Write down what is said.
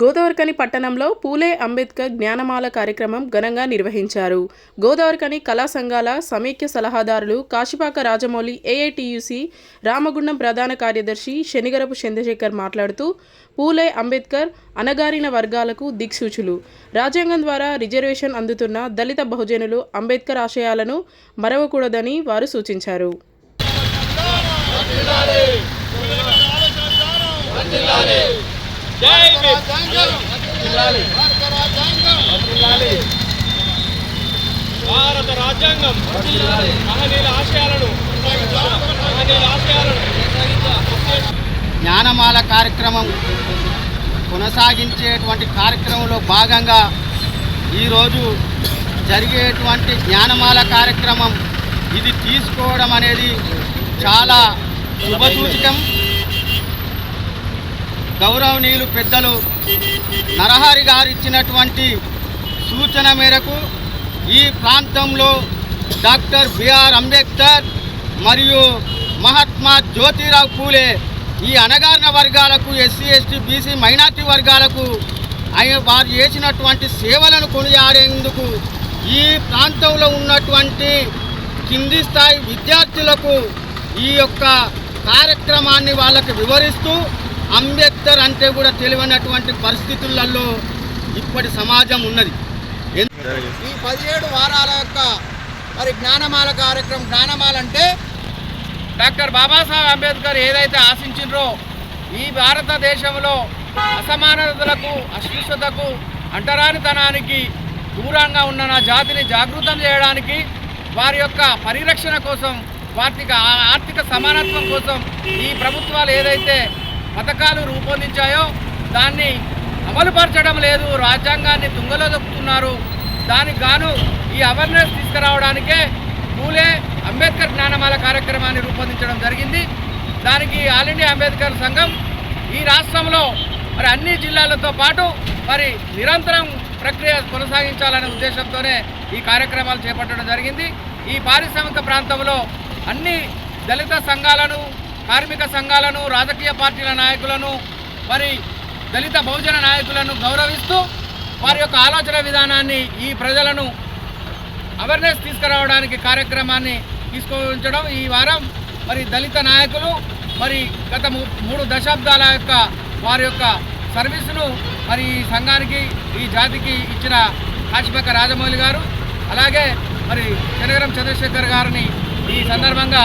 గోదావరికని పట్టణంలో పూలే అంబేద్కర్ జ్ఞానమాల కార్యక్రమం ఘనంగా నిర్వహించారు. గోదావరికని కళా సంఘాల సమైక్య సలహాదారులు కాశిపాక రాజమౌళి ఏఐటియుసి రామగుండం ప్రధాన కార్యదర్శి శనిగరపు చంద్రశేఖర్ మాట్లాడుతూ పూలే అంబేద్కర్ అణగారిన వర్గాలకు దిక్సూచులు. రాజ్యాంగం ద్వారా రిజర్వేషన్ అందుతున్న దళిత బహుజనులు అంబేద్కర్ ఆశయాలను మరవకూడదని వారు సూచించారు. జై భారత రాజ్యాంగం మహనీయుల ఆశయాలను మహనీయుల ఆశయాలను జ్ఞానమాల కార్యక్రమం కొనసాగించేటువంటి కార్యక్రమంలో భాగంగా ఈరోజు జరిగేటువంటి జ్ఞానమాల కార్యక్రమం ఇది తీసుకోవడం అనేది చాలా శుభసూచకం. గౌరవనీయులు పెద్దలు నరహరి గారు ఇచ్చినటువంటి సూచన మేరకు ఈ ప్రాంతంలో డాక్టర్ బిఆర్ అంబేద్కర్ మరియు మహాత్మా జ్యోతిరావు పూలే ఈ అణగారిన వర్గాలకు ఎస్సీ ఎస్టీ బీసీ మైనార్టీ వర్గాలకు వారు చేసినటువంటి సేవలను కొనియాడేందుకు ఈ ప్రాంతంలో ఉన్నటువంటి కింది స్థాయి విద్యార్థులకు ఈ యొక్క కార్యక్రమాన్ని వాళ్ళకి వివరిస్తూ అంబేద్కర్ అంటే కూడా తెలియనటువంటి పరిస్థితులలో ఇప్పటి సమాజం ఉన్నది. ఈ పదిహేడు వారాల యొక్క మరి జ్ఞానమాల కార్యక్రమం జ్ఞానమాల అంటే డాక్టర్ బాబాసాహెబ్ అంబేద్కర్ ఏదైతే ఆశించిండ్రో ఈ భారతదేశంలో అసమానతలకు అస్పృశ్యతకు అంటరానితనానికి దూరంగా ఉన్న నా జాతిని జాగృతం చేయడానికి వారి యొక్క పరిరక్షణ కోసం వార్తిక ఆర్థిక సమానత్వం కోసం ఈ ప్రభుత్వాలు ఏదైతే పథకాలు రూపొందించాయో దాన్ని అమలుపరచడం లేదు. రాజ్యాంగాన్ని తుంగలో దొక్కుతున్నారు. దానికి గాను ఈ అవేర్నెస్ తీసుకురావడానికే పూలే అంబేద్కర్ జ్ఞానమాల కార్యక్రమాన్ని రూపొందించడం జరిగింది. దానికి ఆల్ ఇండియా అంబేద్కర్ సంఘం ఈ రాష్ట్రంలో మరి అన్ని జిల్లాలతో పాటు మరి నిరంతరం ప్రక్రియ కొనసాగించాలనే ఉద్దేశంతోనే ఈ కార్యక్రమాలు చేపట్టడం జరిగింది. ఈ పారిశ్రామిక ప్రాంతంలో అన్ని దళిత సంఘాలను కార్మిక సంఘాలను రాజకీయ పార్టీల నాయకులను మరి దళిత బహుజన నాయకులను గౌరవిస్తూ వారి యొక్క ఆలోచన విధానాన్ని ఈ ప్రజలను అవేర్నెస్ తీసుకురావడానికి కార్యక్రమాన్ని తీసుకుంచడం ఈ వారం. మరి దళిత నాయకులు మరి గత మూడు దశాబ్దాల యొక్క వారి యొక్క సర్వీసును మరి ఈ సంఘానికి ఈ జాతికి ఇచ్చిన కాశీపక్క రాజమౌళి గారు. అలాగే మరి చనగరం చంద్రశేఖర్ గారిని ఈ సందర్భంగా